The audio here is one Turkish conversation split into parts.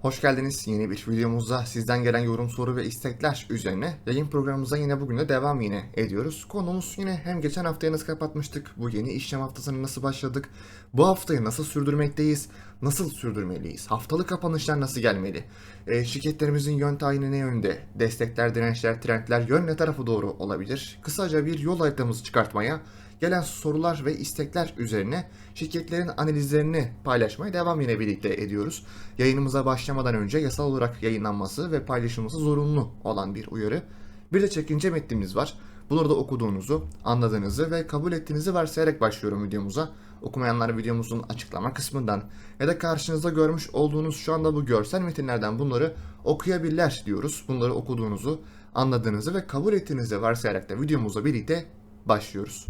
Hoş geldiniz. Yeni bir videomuzda sizden gelen yorum, soru ve istekler üzerine yayın programımıza yine bugün de devam yine ediyoruz. Konumuz yine hem geçen haftayı nasıl kapatmıştık, bu yeni işlem haftasını nasıl başladık, bu haftayı nasıl sürdürmekteyiz, nasıl sürdürmeliyiz, haftalık kapanışlar nasıl gelmeli, e, şirketlerimizin yön tayini ne yönde, destekler, dirençler, trendler yön ne tarafı doğru olabilir, kısaca bir yol haritamızı çıkartmaya gelen sorular ve istekler üzerine şirketlerin analizlerini paylaşmaya devam yine birlikte ediyoruz. Yayınımıza başlamadan önce yasal olarak yayınlanması ve paylaşılması zorunlu olan bir uyarı. Bir de çekince metnimiz var. Bunları da okuduğunuzu, anladığınızı ve kabul ettiğinizi varsayarak başlıyorum videomuza. Okumayanlar videomuzun açıklama kısmından ya da karşınızda görmüş olduğunuz şu anda bu görsel metinlerden bunları okuyabilirler diyoruz. Bunları okuduğunuzu, anladığınızı ve kabul ettiğinizi varsayarak da videomuzla birlikte başlıyoruz.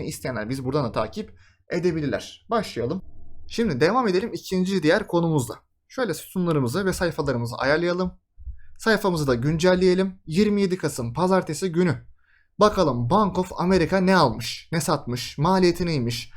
isteyenler biz buradan da takip edebilirler. Başlayalım. Şimdi devam edelim ikinci diğer konumuzla. Şöyle sütunlarımızı ve sayfalarımızı ayarlayalım. Sayfamızı da güncelleyelim. 27 Kasım pazartesi günü. Bakalım Bank of America ne almış, ne satmış, maliyeti neymiş.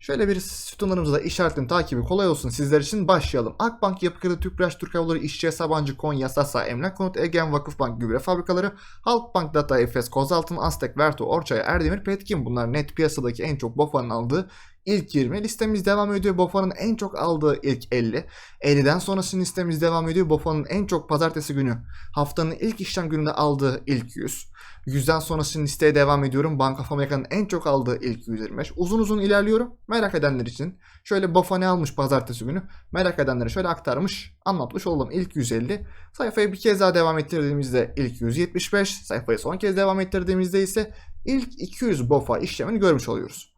Şöyle bir sütunlarımızı da işaretleyin takibi kolay olsun sizler için başlayalım. Akbank, Yapı Kredi, Tüpraş, Türk Hava Yolları, İşçi, Sabancı, Konya, Sasa, Emlak Konut, Egen, Vakıfbank, Gübre Fabrikaları, Halkbank, Data, Efes, Kozaltın, Aztek, Verto, Orçay, Erdemir, Petkim bunlar net piyasadaki en çok BOFA'nın aldığı ilk 20 listemiz devam ediyor. BOFA'nın en çok aldığı ilk 50. 50'den sonrası listemiz devam ediyor. BOFA'nın en çok pazartesi günü haftanın ilk işlem gününde aldığı ilk 100. 100'den sonrası listeye devam ediyorum. Banka of America'nın en çok aldığı ilk 125. Uzun uzun ilerliyorum. Merak edenler için. Şöyle BOFA ne almış pazartesi günü? Merak edenlere şöyle aktarmış, anlatmış olalım. İlk 150. Sayfayı bir kez daha devam ettirdiğimizde ilk 175. Sayfayı son kez devam ettirdiğimizde ise ilk 200 BOFA işlemini görmüş oluyoruz.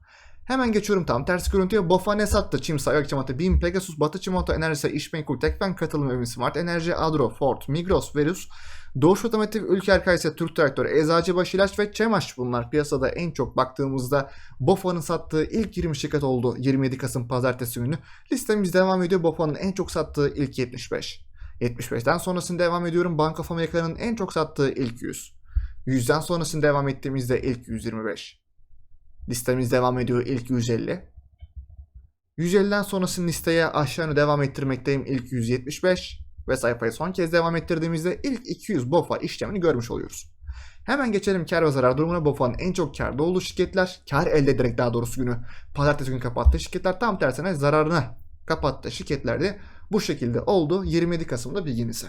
Hemen geçiyorum tam tersi görüntüye. BOFA ne sattı? Çimsa, Gökçematı, BİM, Pegasus, Batı Çimento, Enerjisa, İşmenkul, Tekfen, Katılım Evim, Smart Enerji, Adro, Ford, Migros, Verus, Doğuş Otomotiv, Ülker Kayse, Türk Traktör, Eczacıbaşı İlaç ve Çemaş bunlar piyasada en çok baktığımızda BOFA'nın sattığı ilk 20 şirket oldu 27 Kasım pazartesi günü. Listemiz devam ediyor. BOFA'nın en çok sattığı ilk 75. 75'ten sonrasını devam ediyorum. Bank of America'nın en çok sattığı ilk 100. 100'den sonrasını devam ettiğimizde ilk 125. Listemiz devam ediyor ilk 150. 150'den sonrasını listeye aşağı devam ettirmekteyim ilk 175 ve sayfayı son kez devam ettirdiğimizde ilk 200 BOFA işlemini görmüş oluyoruz. Hemen geçelim kar ve zarar durumuna. BOFA'nın en çok karda olduğu şirketler, kar elde ederek daha doğrusu günü pazartesi günü kapattığı şirketler tam tersine zararına kapattığı şirketler de bu şekilde oldu. 27 Kasım'da bilginize.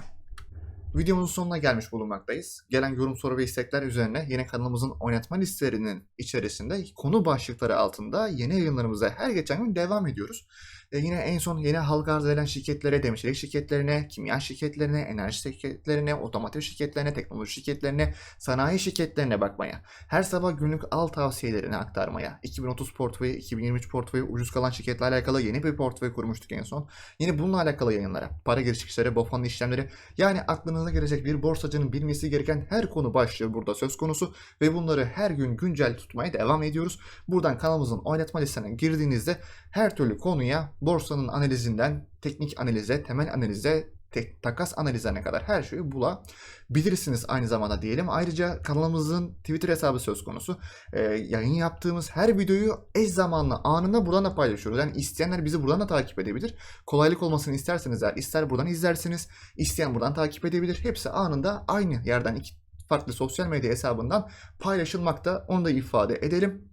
Videomuzun sonuna gelmiş bulunmaktayız. Gelen yorum, soru ve istekler üzerine yine kanalımızın oynatma listelerinin içerisinde konu başlıkları altında yeni yayınlarımıza her geçen gün devam ediyoruz. E yine en son yeni halka arz edilen şirketlere, demircilik şirketlerine, kimya şirketlerine, enerji şirketlerine, otomotiv şirketlerine, teknoloji şirketlerine, sanayi şirketlerine bakmaya, her sabah günlük al tavsiyelerini aktarmaya, 2030 portföyü, 2023 portföyü, ucuz kalan şirketlerle alakalı yeni bir portföy kurmuştuk en son. Yine bununla alakalı yayınlara, para giriş çıkışları, BOFA'nın işlemleri, yani aklınıza gelecek bir borsacının bilmesi gereken her konu başlığı burada söz konusu ve bunları her gün güncel tutmaya devam ediyoruz. Buradan kanalımızın oynatma listesine girdiğinizde her türlü konuya borsanın analizinden teknik analize, temel analize, tek, takas analizlerine kadar her şeyi bulabilirsiniz aynı zamanda diyelim. Ayrıca kanalımızın Twitter hesabı söz konusu. Ee, yayın yaptığımız her videoyu eş zamanlı anında buradan da paylaşıyoruz. Yani isteyenler bizi buradan da takip edebilir. Kolaylık olmasını isterseniz eğer ister buradan izlersiniz, isteyen buradan takip edebilir. Hepsi anında aynı yerden iki farklı sosyal medya hesabından paylaşılmakta. Onu da ifade edelim.